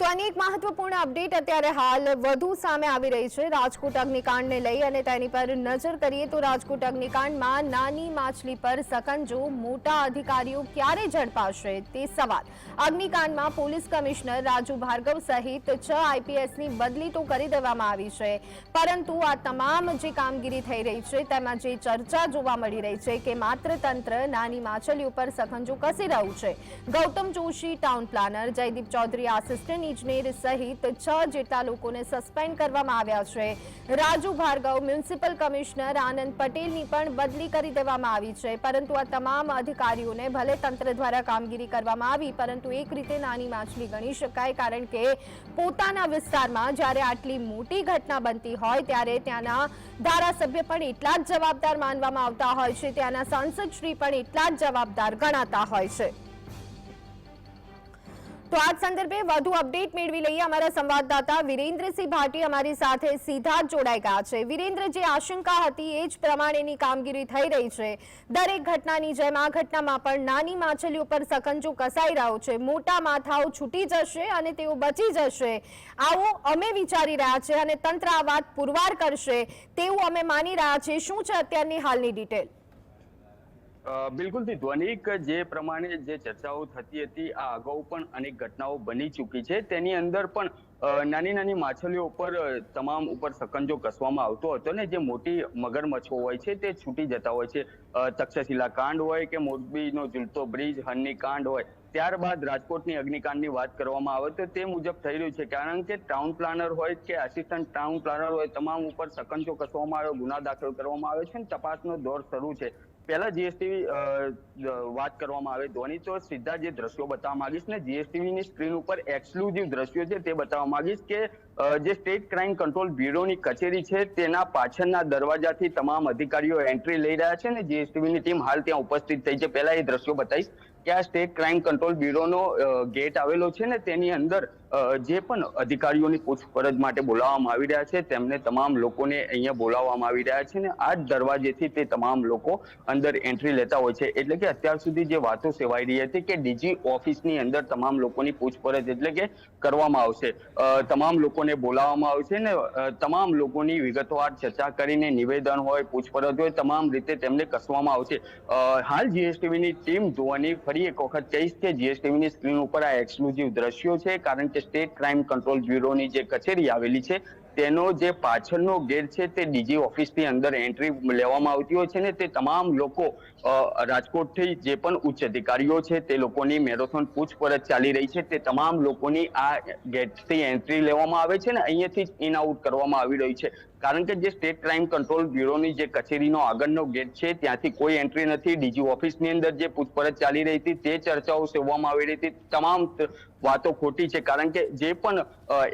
તો અનેક મહત્વપૂર્ણ અપડેટ અત્યારે હાલ વધુ સામે આવી રહી છે. રાજકોટ અગ્નિકાંડને લઈ અને તેની પર નજર કરીએ તો રાજકોટ અગ્નિકાંડમાં નાની માછલી પર સકંજો મોટા અધિકારીઓ ક્યારે ઝડપાશે તે સવાલ. અગ્નિકાંડમાં પોલીસ કમિશનર રાજુ ભાર્ગવ સહિત છ આઈપીએસની બદલી તો કરી દેવામાં આવી છે. પરંતુ આ તમામ જે કામગીરી થઈ રહી છે તેમાં જે ચર્ચા જોવા મળી રહી છે કે માત્ર તંત્ર નાની માછલીઓ પર સકંજો કસી રહ્યું છે. Gautam Joshi, town planner, Jaydeep Chaudhary, assistant ઇજનેર સહિત છ જેટલા લોકોને સસ્પેન્ડ કરવામાં આવ્યા છે. રાજુ ભાર્ગવ, મ્યુનિસિપલ કમિશનર આનંદ પટેલની પણ બદલી કરી દેવામાં આવી છે. પરંતુ આ તમામ અધિકારીઓને ભલે તંત્ર દ્વારા કામગીરી કરવામાં આવી, પરંતુ એક રીતે નાની માછલી ગણી શકાય, કારણ કે પોતાના વિસ્તારમાં જ્યારે આટલી મોટી ઘટના બનતી હોય, ત્યારે ત્યાંના ધારાસભ્ય પણ એટલા જ જવાબદાર માનવામાં આવતા હોય છે. ત્યાંના સાંસદશ્રી પણ એટલા જ જવાબદાર ગણાતા હોય છે. તો આ સંદર્ભે વધુ અપડેટ મેળવી લઈએ અમારા સંવાદદાતા વિરેન્દ્રસિંહ ભાટી અમારી સાથે સીધા જોડાઈ ગયા છે. વિરેન્દ્ર, જે આશંકા હતી એ જ પ્રમાણેની કામગીરી થઈ રહી છે. દરેક ઘટનાની જેમ આ ઘટનામાં પણ નાની માછલીઓ પર સકંજો કસાઈ રહ્યો છે. મોટા માથાઓ છૂટી જશે અને તેઓ બચી જશે. આવો અમે વિચારી રહ્યા છે અને તંત્ર આ વાત પુરવાર કરશે તેવું અમે માની રહ્યા છીએ. શું છે અત્યારની હાલની ડિટેલ? બિલકુલથી ધ્વનિક જે પ્રમાણે જે ચર્ચાઓ થતી હતી, આ અગાઉ પણ અનેક ઘટનાઓ બની ચૂકી છે. તેની અંદર પણ નાની નાની માછલીઓ ઉપર તમામ ઉપર સકંજો કસવામાં આવતો હતો ને જે મોટી મગરમચ્છો હોય છે તે છૂટી જતા હોય છે. તક્ષશિલા કાંડ હોય કે મોરબીનો ઝૂલતો બ્રિજ, હનની કાંડ હોય. ત્યારબાદ રાજકોટની અગ્નિકાંડની વાત કરવામાં આવે તો તે મુજબ થઈ રહ્યું છે. કારણ કે ટાઉન પ્લાનર હોય કે આસિસ્ટન્ટ ટાઉન પ્લાનર હોય, તમામ ઉપર સકંજો કસવામાં આવ્યો, ગુના દાખલ કરવામાં આવ્યો છે અને તપાસનો દોર શરૂ છે. પહેલા જીએસટીવી વાત કરવામાં આવે ધોની તો સીધા જે દ્રશ્યો બતાવવા માંગીશ ને જીએસટીવી સ્ક્રીન ઉપર એક્સક્લુઝિવ દ્રશ્યો છે તે બતાવવા માંગીશ કે જે સ્ટેટ ક્રાઇમ કંટ્રોલ બ્યુરોની કચેરી છે તેના પાછળના દરવાજાથી તમામ અધિકારીઓ એન્ટ્રી લઈ રહ્યા છે ને જીએસટીવીની ટીમ હાલ ત્યાં ઉપસ્થિત થઈ છે. પહેલા એ દ્રશ્યો બતાવીશ કે આ સ્ટેટ ક્રાઇમ કંટ્રોલ બ્યુરોનો ગેટ આવેલો છે ને તેની અંદર જે પણ અધિકારીઓની પૂછપરછ માટે બોલાવવામાં આવી રહ્યા છે, તેમને તમામ લોકોને અહીંયા બોલાવવામાં આવી રહ્યા છે ને આ જ દરવાજેથી તે તમામ લોકો અંદર એન્ટ્રી લેતા હોય છે. એટલે કે અત્યાર સુધી જે વાતો સેવાઈ રહી હતી કે ડીજી ઓફિસની અંદર તમામ લોકોની પૂછપરછ એટલે કે કરવામાં આવશે. તમામ લોકોને બોલાવવામાં આવશે ને તમામ લોકોની વિગતવાર ચર્ચા કરીને નિવેદન હોય, પૂછપરછ હોય, તમામ રીતે તેમને કસવામાં આવશે. હાલ જીએસટીવીની ટીમ જોવાની ફરી એક વખત કહીશ કે જીએસટીવીની સ્ક્રીન ઉપર આ એક્સક્લુઝિવ દ્રશ્યો છે, કારણ કે સ્ટેટ ક્રાઇમ કંટ્રોલ બ્યુરોની જે કચેરી આવેલી છે, તેનો જે પાછળનો ગેટ છે, તે ડીજી ઓફિસની અંદર એન્ટ્રી લેવામાં આવતી હોય છે ને તે તમામ લોકો રાજકોટથી જે પણ ઉચ્ચ અધિકારીઓ છે, તે લોકોની મેરેથોન પૂછપરછ ચાલી રહી છે, તે તમામ લોકોની આ ગેટથી એન્ટ્રી લેવામાં આવે છે ને અહીંયાથી જ ઇન આઉટ કરવામાં આવી રહ્યું છે. કારણ કે જે સ્ટેટ ક્રાઇમ કંટ્રોલ બ્યુરોની જે કચેરીનો આગળનો ગેટ છે, ત્યાંથી કોઈ એન્ટ્રી નથી. ડીજી ઓફિસની અંદર જે પૂછપરછ ચાલી રહી હતી, તે ચર્ચાઓ સેવવામાં આવી રહી હતી. તમામ વાતો ખોટી છે. કારણ કે જે પણ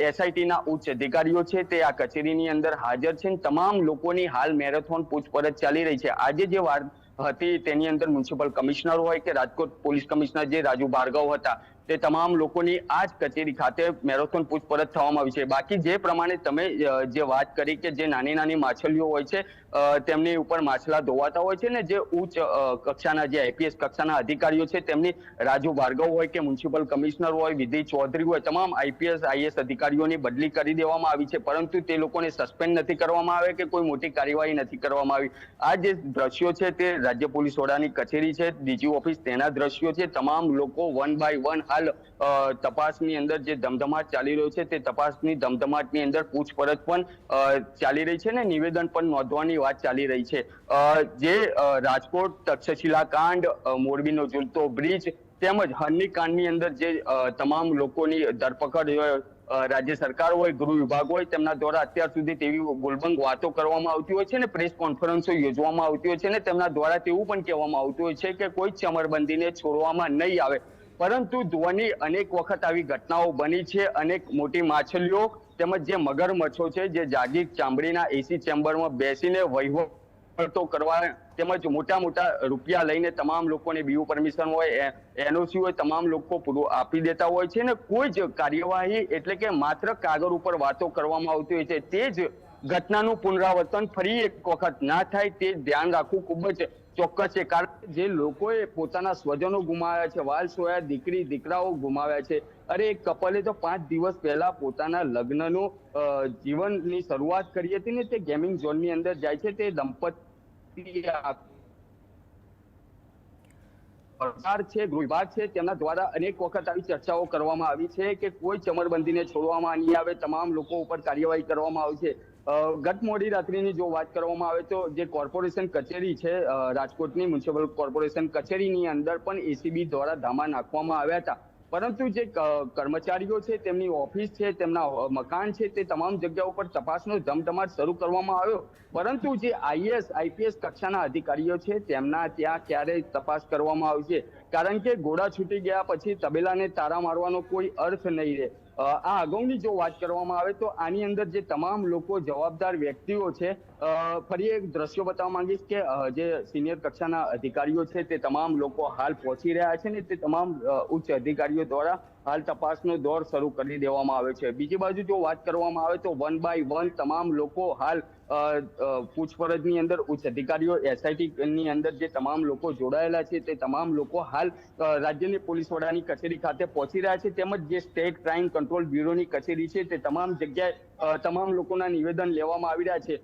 એસઆઈટી ના ઉચ્ચ અધિકારીઓ છે, તે આ કચેરીની અંદર હાજર છે તમામ લોકોની હાલ મેરેથોન પૂછપરછ ચાલી રહી છે. આજે જે વાત હતી તેની અંદર મ્યુનિસિપલ કમિશનર હોય કે રાજકોટ પોલીસ કમિશનર જે રાજુ ભાર્ગવ હતા તે તમામ લોકોની આ જ કચેરી ખાતે મેરેથોન પૂછપરછ થવામાં આવી છે. બાકી જે પ્રમાણે તમે જે વાત કરી કે જે નાની નાની માછલીઓ હોય છે તેમની ઉપર માછલા ધોવાતા હોય છે ને જે ઉચ્ચ કક્ષાના જે આઈપીએસ કક્ષાના અધિકારીઓ છે, તેમની રાજુ ભાર્ગવ હોય કે મ્યુનિસિપલ કમિશનર હોય વિધિ ચૌધરી હોય, તમામ આઈપીએસ, આઈએસ અધિકારીઓની બદલી કરી દેવામાં આવી છે. પરંતુ તે લોકોને સસ્પેન્ડ નથી કરવામાં આવે કે કોઈ મોટી કાર્યવાહી નથી કરવામાં આવી. આ જે દ્રશ્યો છે તે રાજ્ય પોલીસ વડાની કચેરી છે, ડીજી ઓફિસ તેના દ્રશ્યો છે. તમામ લોકો વન બાય વન હાલ તપાસની અંદર જે ધમધમાટ ચાલી રહ્યો છે તે તપાસની ધમધમાટની અંદર પૂછપરછ પણ ચાલી રહી છે ને નિવેદન પણ નોંધવાની વાત ચાલી રહી છે. જે રાજકોટ તક્ષશિલા કાંડ મોરબીનો ઝૂલતો બ્રિજ તેમજ હરની કાંડની અંદર જે તમામ લોકોની ધરપકડ રાજ્ય સરકાર હોય, ગૃહ વિભાગ હોય તેમના દ્વારા અત્યાર સુધી તેવી ગુલબંગ વાતો કરવામાં આવતી હોય છે ને પ્રેસ કોન્ફરન્સો યોજવામાં આવતી હોય છે ને તેમના દ્વારા તેવું પણ કહેવામાં આવતું હોય છે કે કોઈ ચમરબંધીને છોડવામાં નહીં આવે. પરંતુ ધ્વની અનેક વખત આવી ઘટનાઓ બની છે. અનેક મોટી માછલીઓ તેમજ જે મગરમચ્છો છે, જે જાગીર ચામડીના એસી ચેમ્બરમાં બેસીને વહીવટો કરવા તેમજ મોટા મોટા રૂપિયા લઈને તમામ લોકોને બીયુ પરમિશન હોય એનઓસી હોય, તમામ લોકો પૂરું આપી દેતા હોય છે ને કોઈ જ કાર્યવાહી એટલે કે માત્ર કાગળ ઉપર વાતો કરવામાં આવતી હોય છે. તે જ ઘટનાનું પુનરાવર્તન ફરી એક વખત ના થાય તે ધ્યાન રાખવું ખૂબ જ ચોક્કસ છે. કારણ જે લોકોએ પોતાના સ્વજનો ગુમાવ્યા છે વાલ સોયા દીકરી દીકરાઓ ગુમાવ્યા છે. અરે એક કપલે તો પાંચ દિવસ પહેલા પોતાના લગ્નનો જીવનની શરૂઆત કરી હતી ને તે ગેમિંગ ઝોનની અંદર જાય છે. તે દંપતી છે ગૃહ વિભાગ છે. તેમના દ્વારા અનેક વખત આવી ચર્ચાઓ કરવામાં આવી છે કે કોઈ ચમરબંધીને છોડવામાં નહીં આવે. તમામ લોકો ઉપર કાર્યવાહી કરવામાં આવશે. અ, ગત મોડી રાત્રિની જો વાત કરવામાં આવે તો જે કોર્પોરેશન કચેરી છે રાજકોટની મ્યુનિસિપલ કોર્પોરેશન કચેરીની અંદર પણ એસીબી દ્વારા ધામા નાખવામાં આવ્યા હતા. પરંતુ જે કર્મચારીઓ છે, તેમની ઓફિસ છે, તેમના મકાન છે, તે તમામ જગ્યાઓ પર તપાસનો ધમધમાટ શરૂ કરવામાં આવ્યો. પરંતુ જે આઈએસ, આઈપીએસ કક્ષાના અધિકારીઓ છે, તેમના ત્યાં ક્યારેય તપાસ કરવામાં આવશે. કારણ કે ઘોડા છૂટી ગયા પછી તબેલાને તારા મારવાનો કોઈ અર્થ નહીં રહે. આ અગાઉની જો વાત કરવામાં આવે તો આની અંદર જે તમામ લોકો જવાબદાર વ્યક્તિઓ છે ફરી એક દ્રશ્યો બતાવવા માંગીશ કે જે સિનિયર કક્ષાના અધિકારીઓ છે તે તમામ લોકો હાલ પહોંચી રહ્યા છે ને તે તમામ ઉચ્ચ અધિકારીઓ દ્વારા હાલ તપાસનો દોર શરૂ કરી દેવામાં આવે છે. બીજી બાજુ જો વાત કરવામાં આવે તો વન બાય વન તમામ લોકો હાલ પૂછપરછની અંદર ઉચ્ચ અધિકારીઓ, એસઆઈટીની અંદર જે તમામ લોકો જોડાયેલા છે તે તમામ લોકો હાલ રાજ્યની પોલીસ વડાની કચેરી ખાતે પહોંચી રહ્યા છે. તેમજ જે સ્ટેટ ક્રાઇમ કંટ્રોલ બ્યુરોની કચેરી છે તે તમામ જગ્યાએ તમામ લોકોના નિવેદન લેવામાં આવી રહ્યા છે.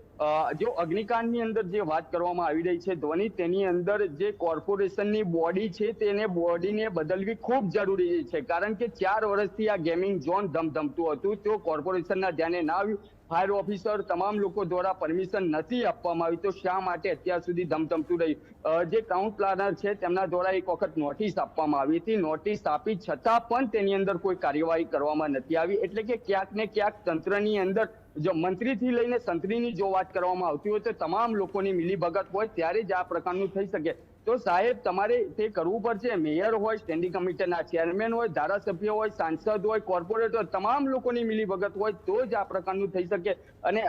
જો અગ્નિકાંડની અંદર જે વાત કરવામાં આવી રહી છે, ધ્વની, તેની અંદર જે કોર્પોરેશનની બોડી છે, તેને બોડીને બદલવી ખૂબ જરૂરી છે. કારણ કે ચાર વર્ષથી આ ગેમિંગ ઝોન ધમધમતું હતું. તો કોર્પોરેશનના ધ્યાને ના આવ્યું. ફાયર ઓફિસર તમામ લોકો દ્વારા પરમિશન નથી આપવામાં આવી. તો શા માટે અત્યાર સુધી ધમધમતું રહ્યું? જે ટાઉન પ્લાનર છે, તેમના દ્વારા એક વખત નોટિસ આપવામાં આવી હતી. નોટિસ આપી છતાં પણ તેની અંદર કોઈ કાર્યવાહી કરવામાં નથી આવી. એટલે કે ક્યાંક ને ક્યાંક તંત્રની અંદર જો મંત્રીથી લઈને સંત્રીની જો વાત કરવામાં આવતી હોય તો તમામ લોકોની મિલીભગત હોય, ત્યારે જ આ પ્રકારનું થઈ શકે. તો સાહેબ, તમારે તે કરવું પડશે. મેયર હોય સ્ટેન્ડિંગ કમિટીના ચેરમેન હોય, ધારાસભ્ય હોય, સાંસદ હોય કોર્પોરેટ હોય, તમામ લોકોની મિલીભગત હોય, તો જ આ પ્રકારનું થઈ શકે. અને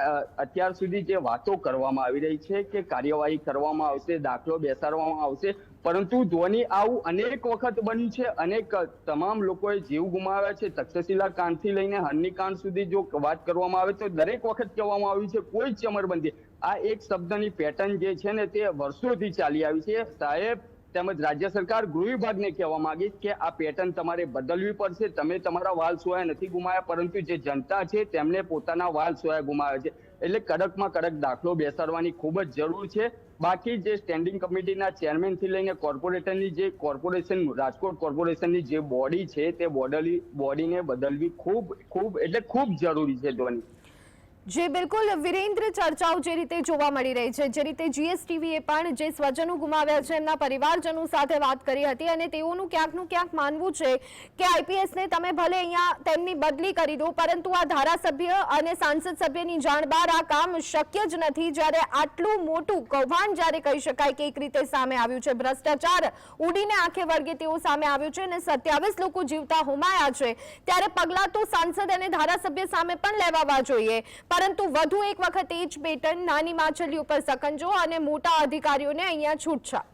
અત્યાર સુધી જે વાતો કરવામાં આવી રહી છે કે કાર્યવાહી કરવામાં આવશે, દાખલો બેસાડવામાં આવશે, પરંતુ ધોની આવું અનેક વખત બન્યું છે. અનેક તમામ લોકોએ જીવ ગુમાવ્યા છે. તક્ષશિલા કાંડથી લઈને હરની કાંડ સુધી જો વાત કરવામાં આવે તો દરેક વખત કહેવામાં આવ્યું છે, કોઈ ચમરબંધી. આ એક શબ્દની પેટર્ન જે છે ને તે વર્ષોથી ચાલી આવી છે. સાહેબ, તેમજ રાજ્ય સરકાર ગૃહ વિભાગને કહેવા માંગીશ કે આ પેટર્ન તમારે બદલવી પડશે. તમે તમારા વાલ સોયા નથી ગુમાયા, પરંતુ જે જનતા છે તેમને પોતાના વાલ સોયા ગુમાવ્યા છે. એટલે કડકમાં કડક દાખલો બેસાડવાની ખૂબ જ જરૂર છે. બાકી જે સ્ટેન્ડિંગ કમિટીના ચેરમેનથી લઈને કોર્પોરેટરની જે કોર્પોરેશન રાજકોટ કોર્પોરેશનની જે બોડી છે તે બોડલી બોડીને બદલવી ખૂબ ખૂબ, એટલે ખૂબ જરૂરી છે ધોની. જે બિલકુલ વિરેન્દ્ર ચર્ચાઓ જે રીતે જોવા મળી રહી છે, જે રીતે જીએસટીવીએ પણ જે સ્વજનો ગુમાવ્યા છે, એમના પરિવારજનો સાથે વાત કરી હતી અને તેઓનું ક્યાંકનું ક્યાંક માનવું છે કે આઈપીએસને તમે ભલે અહીંયા તેમની બદલી કરી દો, પરંતુ આ ધારાસભ્ય અને સાંસદ સભ્યની જાણ બહાર આ કામ શક્ય જ નથી. જ્યારે આટલું મોટું કૌભાંડ જ્યારે કહી શકાય કે એક રીતે સામે આવ્યું છે, ભ્રષ્ટાચાર ઉડીને આંખે વર્ગે તેઓ સામે આવ્યું છે અને સત્યાવીસ લોકો જીવતા હોમાયા છે, ત્યારે પગલાં તો સાંસદ અને ધારાસભ્ય સામે પણ લેવાવા જોઈએ. પરંતુ વધુ એક વખત એ જ પેટર્ન નાની માછલી ઉપર સકંજો અને મોટા અધિકારીઓને અહીંયા છૂટછાટ.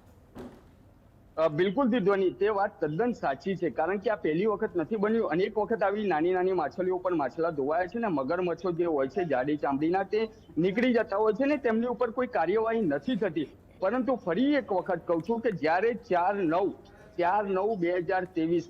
બિલકુલ ધ્વની તે વાત તદ્દન સાચી છે. કારણ કે આ પહેલી વખત નથી બન્યું. અનેક વખત આવી નાની નાની માછલીઓ પર માછલા ધોવાયા છે ને મગરમચ્છો જે હોય છે, જાડી ચામડીના તે નીકળી જતા હોય છે ને તેમની ઉપર કોઈ કાર્યવાહી નથી થતી. પરંતુ ફરી એક વખત કહું છું કે જ્યારે ચાર નવ ચાર નવ બે હજાર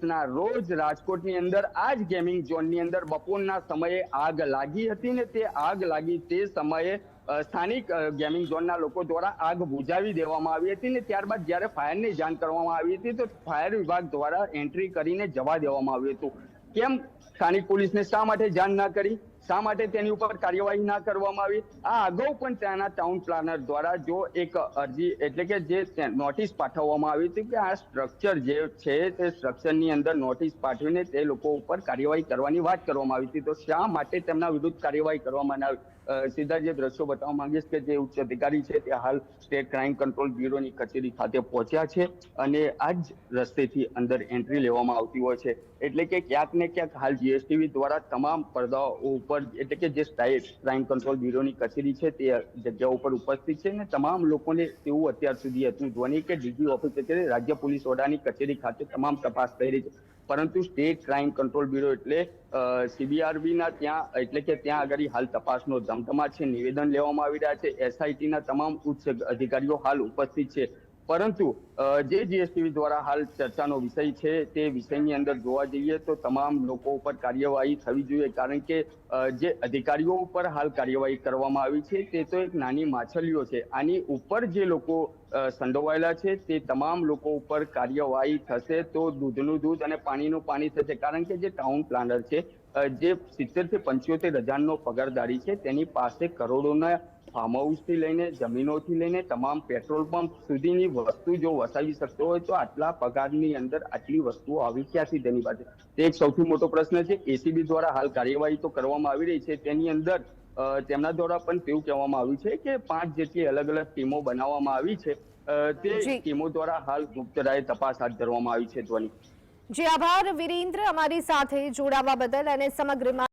ના રોજ રાજકોટની અંદર આ જ ગેમિંગ ઝોનની અંદર બપોરના સમયે આગ લાગી હતી ને તે આગ લાગી તે સમયે સ્થાનિક ગેમિંગ ઝોનના લોકો દ્વારા આગ બુઝાવી દેવામાં આવી હતી ને ત્યારબાદ જ્યારે ફાયરની જાણ કરવામાં આવી હતી તો ફાયર વિભાગ દ્વારા એન્ટ્રી કરીને જવા દેવામાં આવ્યું હતું. કેમ? સ્થાનિક પોલીસને શા માટે જાણ ના કરી? શા માટે તેની ઉપર કાર્યવાહી ના કરવામાં આવી? આ અગાઉ પણ ત્યાંના ટાઉન પ્લાનર દ્વારા જો એક અરજી એટલે કે જે નોટિસ પાઠવવામાં આવી હતી કે આ સ્ટ્રક્ચર જે છે તે સ્ટ્રક્ચરની અંદર નોટિસ પાઠવીને તે લોકો ઉપર કાર્યવાહી કરવાની વાત કરવામાં આવી હતી. તો શા માટે તેમના વિરુદ્ધ કાર્યવાહી કરવામાં આવી? સીધા જે દ્રશ્યો બતાવવા માંગીશ કે જે ઉચ્ચ અધિકારી છે તે હાલ સ્ટેટ ક્રાઇમ કંટ્રોલ બ્યુરોની કચેરી ખાતે પહોંચ્યા છે અને આ જ રસ્તેથી અંદર એન્ટ્રી લેવામાં આવતી હોય છે. એટલે કે ક્યાંક ને ક્યાંક હાલ જીએસટીવી દ્વારા તમામ પડદાઓ ઉપર, એટલે કે જે સ્ટેટ ક્રાઇમ કંટ્રોલ બ્યુરોની કચેરી છે તે જગ્યા ઉપર ઉપસ્થિત છે અને તમામ લોકોને તેવું અત્યાર સુધી હતું. ધ્વની કે ડીજી ઓફિસ કચેરી રાજ્ય પોલીસ વડાની કચેરી ખાતે તમામ તપાસ થઈ રહી છે. પરંતુ સ્ટેટ ક્રાઇમ કંટ્રોલ બ્યુરો એટલે સીબીઆરબીના ત્યાં, એટલે કે ત્યાં આગળ હાલ તપાસનો ધમધમા છે, નિવેદન લેવામાં આવી રહ્યા છે. એસઆઈટીના તમામ ઉચ્ચ અધિકારીઓ હાલ ઉપસ્થિત છે. પરંતુ જે જીએસટીવી દ્વારા હાલ ચર્ચાનો વિષય છે તે વિષયની અંદર જોવા જઈએ તો તમામ લોકો ઉપર કાર્યવાહી થવી જોઈએ. કારણ કે જે અધિકારીઓ ઉપર હાલ કાર્યવાહી કરવામાં આવી છે તે તો એક નાની માછલીઓ છે. આની ઉપર જે લોકો સંડોવાયેલા છે તે તમામ લોકો ઉપર કાર્યવાહી થશે તો દૂધનું દૂધ અને પાણીનું પાણી થશે. કારણ કે જે ટાઉન પ્લાનર છે જે સિત્તેરથી પંચોતેર હજારનો પગારદારી છે તેની પાસે કરોડોના ફાર્મ હાઉસથી લઈને જમીનોથી લઈને તમામ પેટ્રોલ પંપ સુધીની વસ્તુ જો વસાવી શકતો હોય તો આટલા પગારની અંદર આટલી વસ્તુઓ આવી ક્યાંથી તેની પાસે? તે એક સૌથી મોટો પ્રશ્ન છે. એસીબી દ્વારા હાલ કાર્યવાહી તો કરવામાં આવી રહી છે. તેની અંદર તેમના દ્વારા પણ તેવું કહેવામાં આવ્યું છે કે પાંચ જેટલી અલગ અલગ ટીમો બનાવવામાં આવી છે. તે ટીમો દ્વારા હાલ ગુપ્ત રાયે તપાસ હાથ ધરવામાં આવી છે ધ્વની. જી આભાર વિરેન્દ્ર અમારી સાથે જોડાવા બદલ અને સમગ્ર